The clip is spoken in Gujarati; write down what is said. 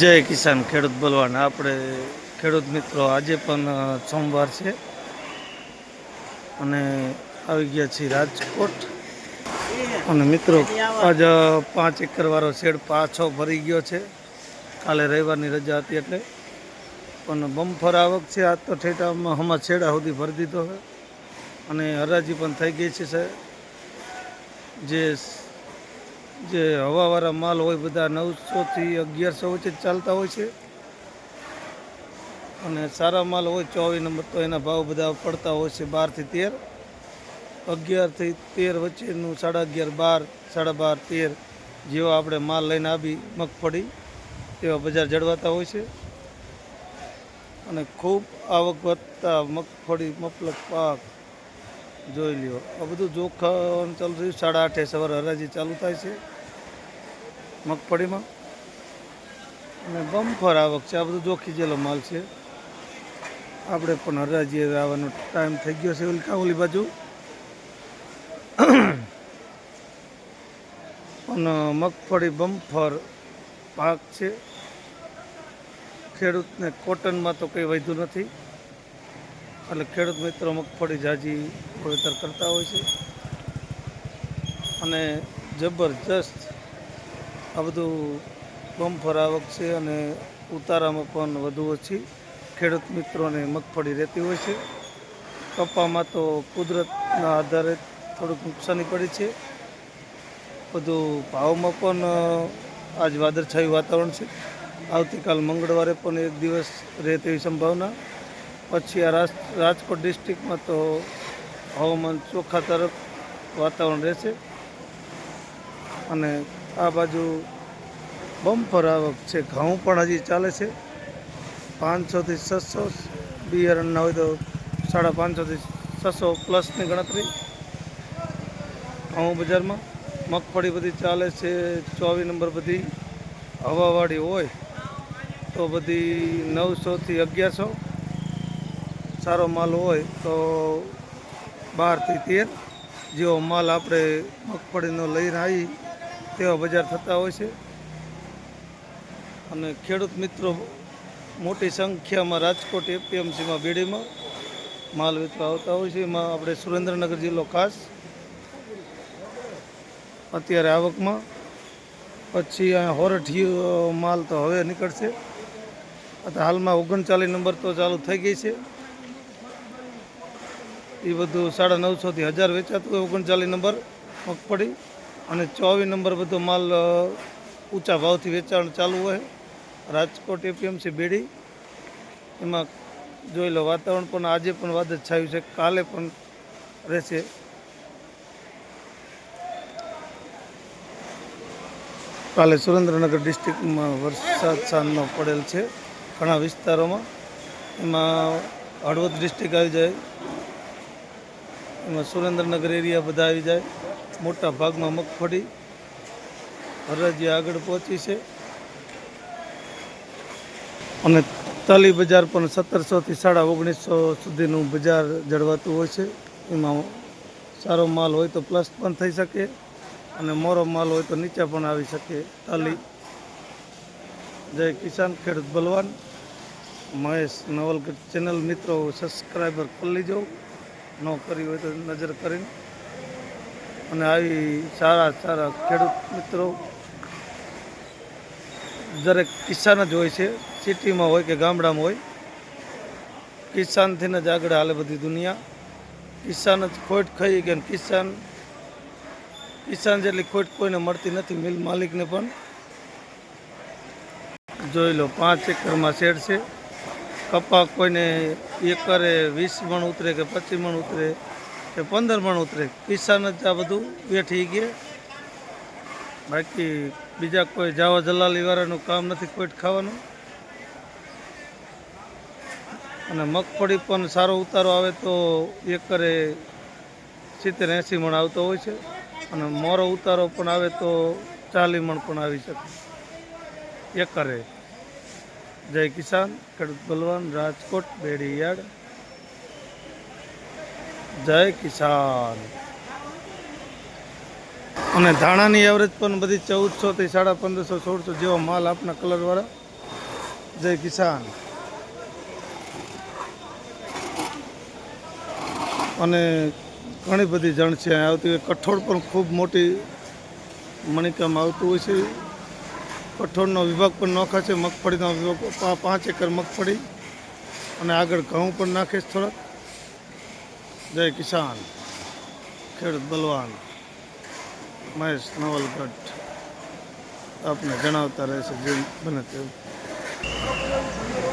જય કિસાન ખેડૂત બલવાન. આપણે ખેડૂત મિત્રો આજે પણ સોમવાર છે. અને આવી ગયા છીએ રાજકોટ. અને મિત્રો, આજ પાંચ એકર વાળો શેડ પાછો ભરી ગયો છે. કાલે રવિવારની રજા હતી એટલે. પણ બમ્ફર આવક છે. આજ તો ઠેઠામાં હમણાં છેડા સુધી ભરી દીધો છે. અને હરાજી પણ થઈ ગઈ છે, સાહેબ. જે જે હવાવાળા માલ હોય બધા નવસોથી અગિયારસો વચ્ચે ચાલતા હોય છે. અને સારા માલ હોય ચોવીસ નંબર તો એના ભાવ બધા પડતા હોય છે બારથી તેર. અગિયારથી તેર વચ્ચેનું સાડા અગિયાર, બાર, સાડા બાર, તેર જેવા આપણે માલ લઈને આવી મગફળી તેવા બજાર જળવાતા હોય છે. અને ખૂબ આવક વધતા મગફળી મફલક પાક જોઈ લ્યો. આ બધું જોખમ ચાલુ થયું. સાડા આઠે સવારે હરાજી ચાલુ થાય છે મગફળીમાં. અને બમ્ફર આવક છે. આ બધું જોખી જેલો માલ છે. આપણે પણ હરાજી આવવાનો ટાઈમ થઈ ગયો છે ઓલી બાજુ. પણ મગફળી બમ્ફર પાક છે. ખેડૂતને કોટનમાં તો કંઈ વધ્યું નથી. એટલે ખેડૂત મિત્રો મગફળી જાજી વાવેતર કરતા હોય છે. અને જબરજસ્ત આ બધું બમ્ફર આવક છે અને ઉતારામાં પણ વધુ ઓછી ખેડૂત મિત્રોને મગફળી રહેતી હોય છે. કપામાં તો કુદરતના આધારે થોડુંક નુકસાની પડી છે. બધું ભાવમાં પણ આજ વાદળછાયું વાતાવરણ છે. આવતીકાલ મંગળવારે પણ એક દિવસ રહે તેવી સંભાવના. પછી આ રાજ, રાજકોટ ડિસ્ટ્રિક્ટમાં તો હવામાન ચોખ્ખા તરફ વાતાવરણ રહેશે. અને આ બાજુ બમ્પર આવક છે, ઘઉં પણ હજી ચાલે છે. પાંચસોથી છસો બિયારણના હોય તો સાડા પાંચસોથી છસો પ્લસની ગણતરી. ઘઉં બજારમાં મગફળી બધી ચાલે છે, ચોવીસ નંબર બધી હવાવાળી હોય તો બધી નવસોથી અગિયારસો. સારો માલ હોય તો બારથી તેર. જેવો માલ આપણે મગફળીનો લઈને આવી તેવા બજાર થતા હોય છે. અને ખેડૂત મિત્રો, મોટી સંખ્યામાં રાજકોટ એપીએમસીમાં બેડીમાં માલ વેચવા આવતા હોય છે. એમાં આપણે સુરેન્દ્રનગર જિલ્લો ખાસ. અત્યારે આવકમાં પછી અહીંયા હોરઠિયો માલ તો હવે નીકળશે. હાલમાં ઓગણચાલીસ નંબર તો ચાલુ થઈ ગઈ છે. એ બધું સાડા નવસોથી હજાર વેચાતું હોય ઓગણચાલીસ નંબર મગફળી અને ચોવીસ નંબર બધો માલ ઊંચા ભાવથી વેચાણ ચાલુ હોય. રાજકોટ એપીએમસી બેડી. એમાં જોઈ લો વાતાવરણ પણ આજે પણ વાદળ છાયું છે, કાલે પણ રહેશે. કાલે સુરેન્દ્રનગર ડિસ્ટ્રિક્ટમાં વરસાદ સાંજનો પડેલ છે, ઘણા વિસ્તારોમાં. એમાં હળવદ ડિસ્ટ્રિક્ટ આવી જાય. એમાં સુરેન્દ્રનગર એરિયા બધા આવી જાય. મોટા ભાગમાં મગફળી હરાજી આગળ પહોંચી છે. અને તાલી બજાર પણ સત્તરસોથી સાડા ઓગણીસો સુધીનું બજાર જળવાતું હોય છે. એમાં સારો માલ હોય તો પ્લસ પણ થઈ શકે અને મોરો માલ હોય તો નીચે પણ આવી શકે. તાલી. જય કિસાન ખેડૂત બલવાન. મહેશ નવલગઢ ચેનલ મિત્રો સબસ્ક્રાઈબર કરી લીજો ન કરી હોય તો નજર કરીને. અને આવી સારા સારા ખેડૂત મિત્રો દરેક કિસાન જ હોય છે. સિટીમાં હોય કે ગામડામાં હોય કિસાનથી જ આગળ હાલે બધી દુનિયા. કિસાન જ ખોટ ખાઈ ગયા કિસાન કિસાન જેટલી ખોટ કોઈને મળતી નથી, મિલ માલિકને પણ. જોઈ લો, પાંચ એકરમાં શેડ છે. કપા કોઈને એકરે વીસ મણ ઉતરે કે પચીસ મણ ઉતરે કે પંદર મણ ઉતરે કિસાન જ આ બધું વેઠી ગયા. બાકી બીજા કોઈ જાવા જલાલીવાળાનું કામ નથી કોઈ ખાવાનું. અને મગફળી પણ સારો ઉતારો આવે તો એકરે સિત્તેર એંસી મણ આવતો હોય છે. અને મોરો ઉતારો પણ આવે તો ચાલીસ મણ પણ આવી શકે. એકરે જય કિસાન ખેડૂત બલવાન રાજકોટ બેડીયાડ જય કિસાન. અને ધાણાની એવરેજ પણ બધી ચૌદસોથી સાડા પંદરસો, સોળસો જેવા માલ આપના કલરવાળા જય કિસાન. અને ઘણી બધી જણ છે, આવતી કઠોળ પણ ખૂબ મોટી મણિકામાં આવતું હોય છે. કઠોળનો વિભાગ પણ નોખા છે મગફળીનો વિભાગ પાંચ એકર મગફળી. અને આગળ ઘઉં પણ નાખીશ થોડાક. જય કિસાન. ખેડૂત બલવાન. મહેશ નવલગઢ. આપને જણાવતા રહેશે જે બને તેવું.